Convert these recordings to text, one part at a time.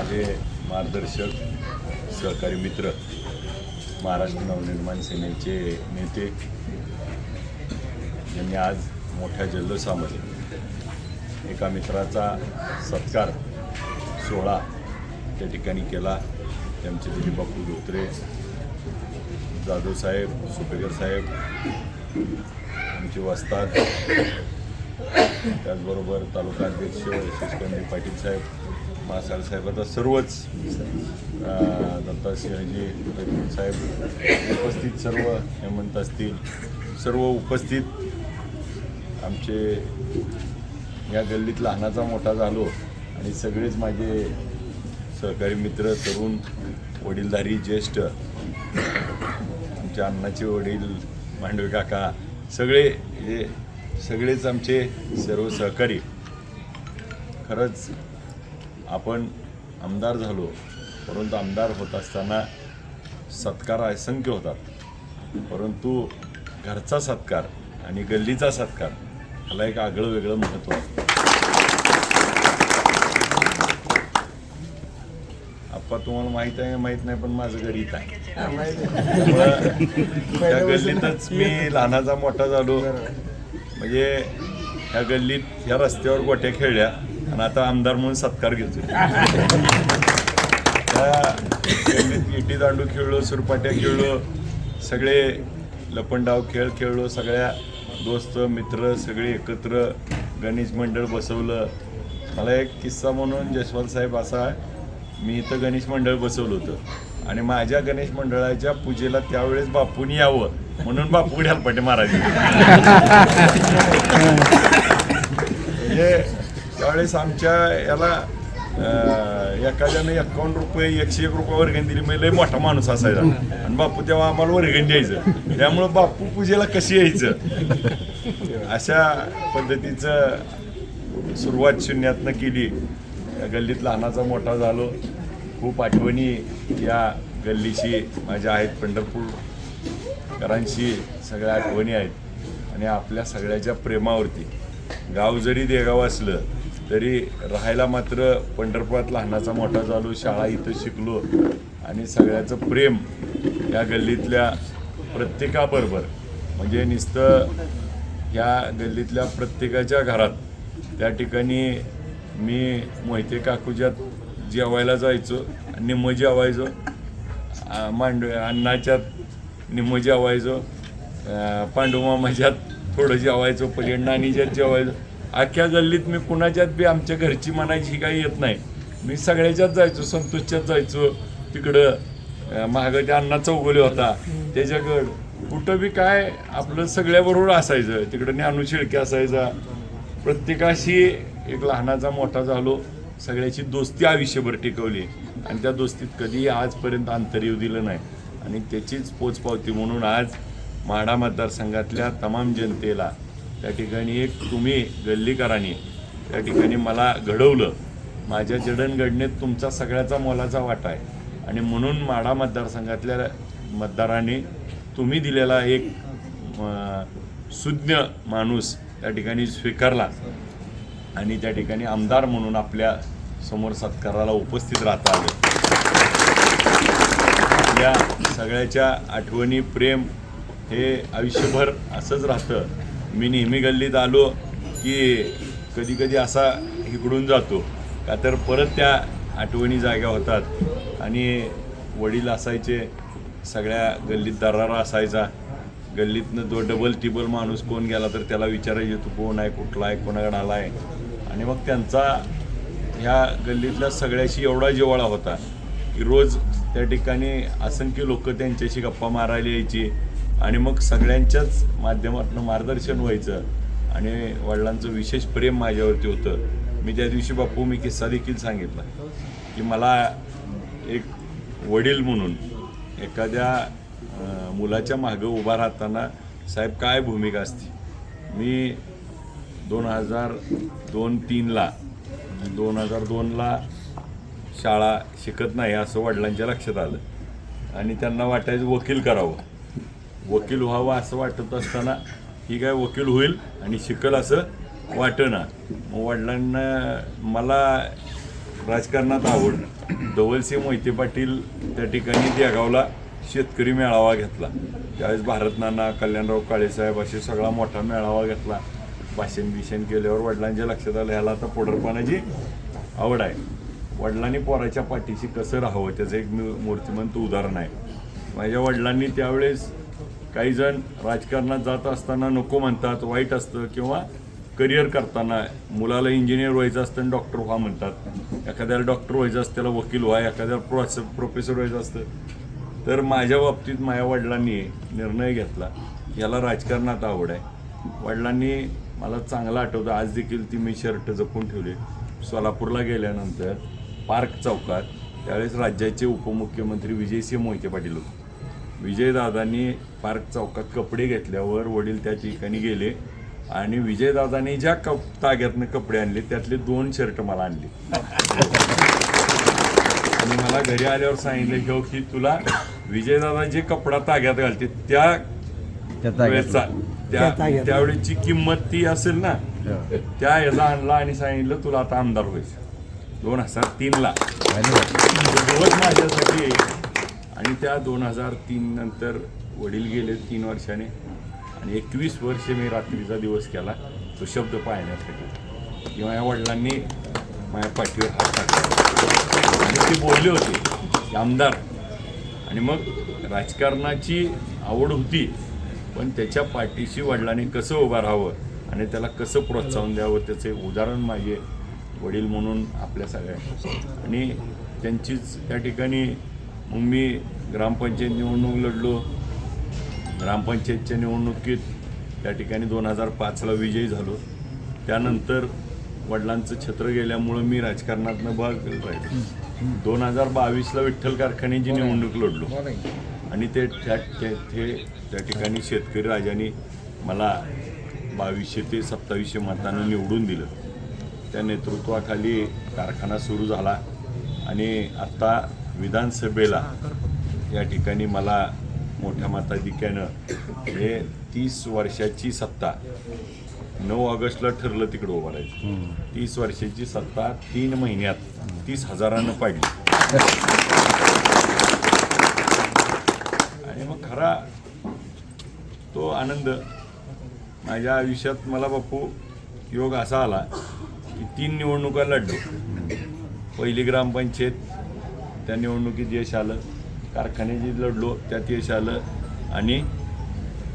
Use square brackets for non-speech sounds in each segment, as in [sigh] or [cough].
माझे मार्गदर्शक सहकारी मित्र महाराष्ट्र नवनिर्माण सेनेचे नेते यांनी आज मोठ्या जल्लोषामध्ये एका मित्राचा सत्कार सोहळा त्या ठिकाणी केला. त्यांचे दिलीप बापू धोत्रे जाधव साहेब सुपेकर साहेब आमचे वस्ताद त्याचबरोबर तालुका अध्यक्ष यशस्कंदी पाटील साहेब मासाळ आता सर्वच अं, दत्तासिंहजी साहेब उपस्थित सर्व हेमंत असतील सर्व उपस्थित. आमचे या गल्लीत लहानाचा मोठा झालो आणि सगळेच माझे सहकारी मित्र तरुण वडीलधारी ज्येष्ठ आमच्या अण्णाचे वडील मांडवे काका सगळे हे सगळेच आमचे सर्व सहकारी. खरंच आपण आमदार झालो परंतु आमदार होत असताना सत्कार असंख्य होतात. परंतु घरचा सत्कार आणि गल्लीचा सत्कार ह्याला एक आगळं वेगळं महत्त्व आहे. आप्पा तुम्हाला माहीत आहे माहीत नाही पण माझं घर इथं आहे. त्या गल्लीतच मी लहानाचा मोठा झालो. म्हणजे ह्या गल्लीत ह्या रस्त्यावर गोट्या खेळल्या. आणि आता आमदार म्हणून सत्कार घेतो त्या इटी दांडू खेळलो सुरपाट्या खेळलो सगळे लपंडाव खेळ खेळलो सगळ्या दोस्त मित्र सगळे एकत्र गणेश मंडळ बसवलं. मला एक किस्सा म्हणून जसवाल साहेब असा मी इथं गणेश मंडळ बसवलं होतं. आणि माझ्या गणेश मंडळाच्या पूजेला त्यावेळेस बापूनी यावं म्हणून बापू ढालपाटे महाराज. [laughs] म्हणजे त्यावेळेस आमच्या याला अं, एखाद्यानं एकावन्न रुपये एकशे एक रुपये वर्गणी दिली म्हणजे लय मोठा माणूस असायचा. आणि बापू तेव्हा आम्हाला वर्गणी द्यायचं. त्यामुळं बापू पूजेला कशी यायचं? अशा पद्धतीचं सुरुवात शून्यातनं केली. गल्लीत लहानाचा मोठा झालो. खूप आठवणी या गल्लीशी माझ्या आहेत पंढरपूरकरांशी सगळ्या आठवणी आहेत. आणि आपल्या सगळ्याच्या प्रेमावरती. गाव जरी देगाव असलं तरी राहायला मात्र पंढरपुरात लहानाचा मोठा झालो शाळा इथं शिकलो आणि सगळ्याचं प्रेम या गल्लीतल्या प्रत्येकाबरोबर म्हणजे नुसतं या गल्लीतल्या प्रत्येकाच्या घरात त्या ठिकाणी मी मोहिते काकूच्यात जेवायला जायचो निम्म जेवायचो मांड अण्णाच्यात निम्म जेवायचो पांडुमामाच्यात थोडं जेवायचो पलीकडे नानीच्यात जेवायचो. अख्ख्या गल्लीत मी कुणाच्यात बी आमच्या घरची म्हणायची ही काही येत नाही. मी सगळ्याच्यात जायचो संतोषच्यात जायचो. तिकडं अ, त्या अण्णा चौगोले होता. त्याच्याकड कुठं बी काय आपलं सगळ्याबरोबर असायचं. तिकडं ज्ञानू शेळके असायचा. प्रत्येकाशी एक लहानाचा मोठा झालो. सगळ्याची दोस्ती आयुष्यभर टिकवली. आणि त्या दोस्तीत कधीही आजपर्यंत अंतर येऊ दिलं नाही. आणि त्याचीच पोचपावती म्हणून आज माढा मतदारसंघातल्या तमाम जनतेला त्या ठिकाणी एक तुम्ही गल्लीकरांनी त्या ठिकाणी मला घडवलं. माझ्या जडणघडणीत तुमचा सगळ्याचा मोलाचा वाटा आहे. आणि म्हणून माडा मतदारसंघातल्या मतदारांनी तुम्ही दिलेला एक सुज्ञ माणूस त्या ठिकाणी स्वीकारला. आणि त्या ठिकाणी आमदार म्हणून आपल्यासमोर सत्काराला उपस्थित राहता आलं. या सगळ्याच्या आठवणी प्रेम हे आयुष्यभर असंच राहतं. मी नेहमी गल्लीत आलो की कधी कधी असा इकडून जातो. का तर परत त्या आठवणी जाग्या होतात. आणि वडील असायचे सगळ्या गल्लीत दरारा असायचा. गल्लीतनं जो डबल टिबल माणूस कोण गेला तर त्याला विचारायचे तू कोण आहे? कुठला आहे? कोणाकडे आला आहे आणि मग त्यांचा ह्या गल्लीतल्या सगळ्याशी एवढा जिवाळा होता की रोज त्या ठिकाणी असंख्य लोक त्यांच्याशी गप्पा मारायला यायची. आणि मग सगळ्यांच्याच माध्यमातून मार्गदर्शन व्हायचं. आणि वडिलांचं विशेष प्रेम माझ्यावरती होतं. मी त्या दिवशी बापू मी किस्सा देखील सांगितला की मला एक वडील म्हणून एखाद्या मुलाच्या मागं उभा राहताना साहेब काय भूमिका असते? मी दोन हजार दोन तीनला दोन हजार दोनला शाळा शिकत नाही असं वडिलांच्या लक्षात आलं. आणि त्यांना वाटायचं वकील करावं. वकील व्हावं असं वाटत असताना ही काय वकील होईल आणि शिकल असं वाटेना मग वडिलांना मला राजकारणात आवड धवलसिंह मोहिते पाटील त्या ठिकाणी देगावला शेतकरी मेळावा घेतला. त्यावेळेस भारत नाना कल्याणराव काळेसाहेब असे सगळा मोठा मेळावा घेतला. भाषण बिषण केल्यावर वडिलांच्या लक्षात आलं ह्याला आता पोडरपणाची आवड आहे. वडिलांनी पोराच्या पाठीशी कसं राहावं त्याचं एक मूर्तिमंत उदाहरण आहे. माझ्या वडिलांनी त्यावेळेस काही जण राजकारणात जात असताना नको म्हणतात वाईट असतं किंवा करिअर करताना मुलाला इंजिनियर व्हायचं असतं आणि डॉक्टर व्हा म्हणतात. एखाद्याला डॉक्टर व्हायचं असतं त्याला वकील व्हा एखाद्याला प्रोस प्रोफेसर व्हायचं असतं. तर माझ्या बाबतीत माझ्या वडिलांनी निर्णय घेतला. याला राजकारणात आवड आहे. वडिलांनी मला चांगलं आठवतं. आज देखील ती मी शर्ट जपून ठेवले. सोलापूरला गेल्यानंतर पार्क चौकात त्यावेळेस राज्याचे उपमुख्यमंत्री विजयसिंह मोहिते पाटील होते. विजयदादांनी पार्क चौकात कपडे घेतल्यावर वडील त्या ठिकाणी गेले आणि विजयदादांनी ज्या कप ताग्यातनं कपडे आणले त्यातले दोन शर्ट मला आणले. आणि मला घरी आल्यावर सांगितलं की हो की तुला विजयदादा जे कपडा ताग्यात घालते त्या वेळेचा त्या त्यावेळेची किंमत ती असेल ना त्या याचा आणला आणि सांगितलं तुला आता आमदार व्हायचं दोन हजार तीनला. दिवस माझ्यासाठी आणि त्या दोन हजार तीन नंतर वडील गेले तीन वर्षाने. आणि एकवीस वर्ष मी रात्रीचा दिवस केला तो शब्द पाहण्यासाठी की माझ्या वडिलांनी माझ्या पाठीवर हात टाकला. आणि ते बोलले होते की आमदार. आणि मग राजकारणाची आवड होती पण त्याच्या पाठीशी वडिलांनी कसं उभं राहावं आणि त्याला कसं प्रोत्साहन द्यावं त्याचे उदाहरण माझे वडील म्हणून आपल्या सगळ्या आणि त्यांचीच त्या ठिकाणी मग मी ग्रामपंचायत निवडणूक लढलो. ग्रामपंचायतच्या निवडणुकीत त्या ठिकाणी दोन हजार पाचला विजयी झालो. त्यानंतर वडिलांचं छत्र गेल्यामुळं मी राजकारणातनं भाग राहिलो. दोन हजार बावीसला विठ्ठल कारखान्याची निवडणूक लढलो. आणि ते त्या त्या ठिकाणी शेतकरी राजाने मला बावीसशे ते सत्तावीसशे मतांनी निवडून दिलं. त्या नेतृत्वाखाली कारखाना सुरू झाला. आणि आत्ता विधानसभेला या ठिकाणी मला मोठ्या मताधिक्यानं हे तीस वर्षाची सत्ता नऊ ऑगस्टला ठरलं तिकडं उभं राहायचं. तीस वर्षाची सत्ता तीन महिन्यात तीस हजारानं पाडली. आणि मग खरा तो आनंद माझ्या आयुष्यात मला बापू योग असा आला की तीन निवडणुका लढलो. पहिली ग्रामपंचायत त्या निवडणुकीत यश आलं. कारखान्याची लढलो त्यात यश आलं. आणि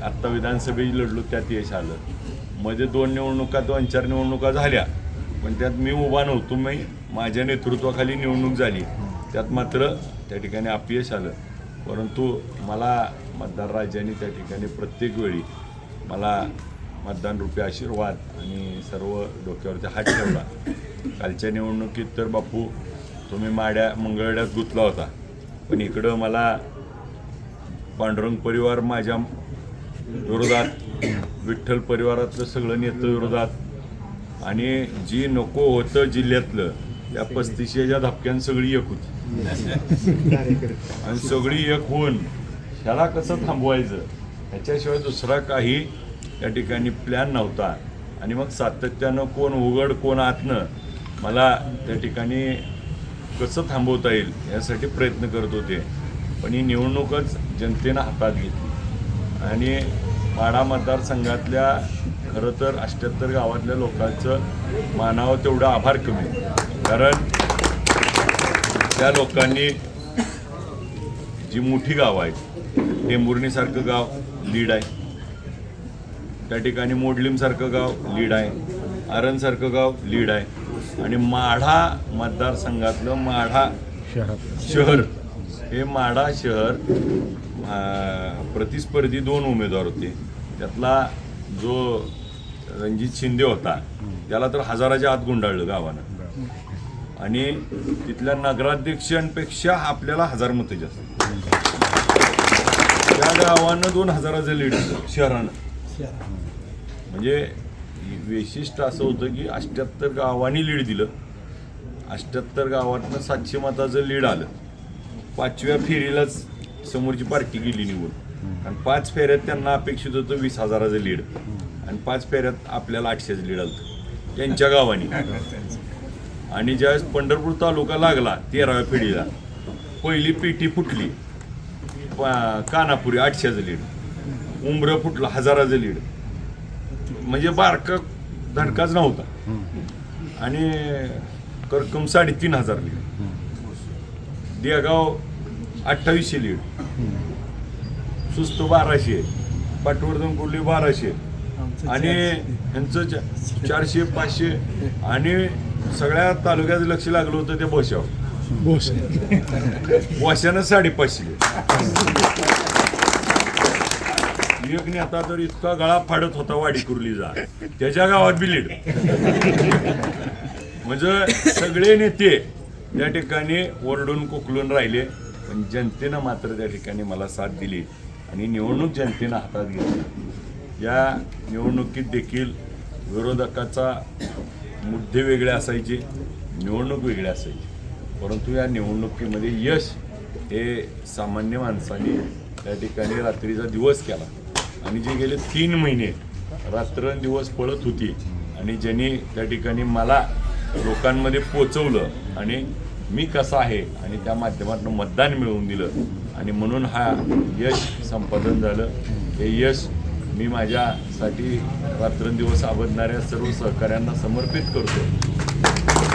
आत्ता विधानसभेची लढलो त्यात यश आलं. मध्ये दोन निवडणुका दोन चार निवडणुका झाल्या. पण त्यात मी उभा नव्हतो. मी माझ्या नेतृत्वाखाली निवडणूक झाली. त्यात मात्र त्या ठिकाणी अपयश आलं. परंतु मला मतदार राजाने त्या ठिकाणी प्रत्येक वेळी मला मतदान रुपये आशीर्वाद आणि सर्व डोक्यावरती हात ठेवला. कालच्या निवडणुकीत तर बापू तुम्ही माड्या मंगळड्यात गुंतला होता. पण इकडं मला पांडुरंग परिवार माझ्या विरोधात विठ्ठल परिवारातलं सगळं नेतं विरोधात. आणि जी नको होतं जिल्ह्यातलं त्या पस्तीसच्या धपक्यान सगळी एक होती. आणि सगळी एक होऊन ह्याला कसं थांबवायचं? ह्याच्याशिवाय दुसरा काही त्या ठिकाणी प्लॅन नव्हता. आणि मग सातत्यानं कोण उघड कोण आतनं मला त्या ठिकाणी कसं थांबवता येईल यासाठी प्रयत्न करत होते. पण ही निवडणूकच जनतेनं हातात घेतली. आणि माडा मतदारसंघातल्या खरं तर अष्ट्याहत्तर गावातल्या लोकांचं मानावं तेवढं आभार कमी. कारण त्या लोकांनी जी मोठी गावं आहेत टेंभुर्णीसारखं गाव लीड आहे. त्या ठिकाणी मोडलीमसारखं गाव लीड आहे. आरणसारखं गाव लीड आहे. आणि माढा मतदारसंघातलं माढा शहर. हे माढा शहर प्रतिस्पर्धी दोन उमेदवार होते. त्यातला जो रणजित शिंदे होता त्याला तर हजाराच्या आत गुंडाळलं गावानं. आणि तिथल्या नगराध्यक्षांपेक्षा आपल्याला हजार मतं जास्त. त्या गावानं दोन हजाराचं लीड शहरानं. म्हणजे वैशिष्ट्य असं होतं की अष्ट्याहत्तर गावांनी लीड दिलं. अष्ट्याहत्तर गावातनं सातशे मताचं लीड आलं. पाचव्या फेरीलाच समोरची पार्टी गेली निवडून. आणि पाच फेऱ्यात त्यांना अपेक्षित होतं वीस हजाराचं लीड. आणि पाच फेऱ्यात आपल्याला आठशेचं लीड आलं. त्यांच्या गावानी. आणि ज्यावेळेस पंढरपूर तालुका लागला तेराव्या फेरीला पहिली पेटी फुटली. पा- कानापुरी आठशेचं लीड. उंबरं फुटलं हजाराचं लीड. म्हणजे बारका धडकाच नव्हता. आणि करकम साडेतीन हजार लीड. देगाव अठ्ठावीसशे लीड. सुस्त बाराशे पाटवर्धन कुर्ली बाराशे. आणि यांचं चा- चारशे पाचशे आणि सगळ्या तालुक्याचं लक्ष लागलं होतं ते बोशावर. बोशानं साडेपाचशे एक आता तर इतका गळा फाडत होता वाडी कुर्लीचा त्याच्या गावात बिलीड म्हणजे सगळे नेते त्या ठिकाणी ओरडून कोकलून राहिले पण जनतेनं मात्र त्या ठिकाणी मला साथ दिली आणि निवडणूक जनतेनं हातात घेतली. या निवडणुकीत देखील विरोधकाचा मुद्दे वेगळे असायचे निवडणूक वेगळी असायची. परंतु या निवडणुकीमध्ये यश हे सामान्य माणसाने त्या ठिकाणी रात्रीचा दिवस केला. आणि जे गेले तीन महिने रात्रंदिवस पळत होती. आणि ज्यांनी त्या ठिकाणी मला लोकांमध्ये पोचवलं आणि मी कसा आहे आणि त्या माध्यमातून मतदान मिळवून दिलं. आणि म्हणून हा यश संपादन झालं. हे यश मी माझ्यासाठी रात्रंदिवस आबदणाऱ्या सर्व सहकाऱ्यांना समर्पित करतो.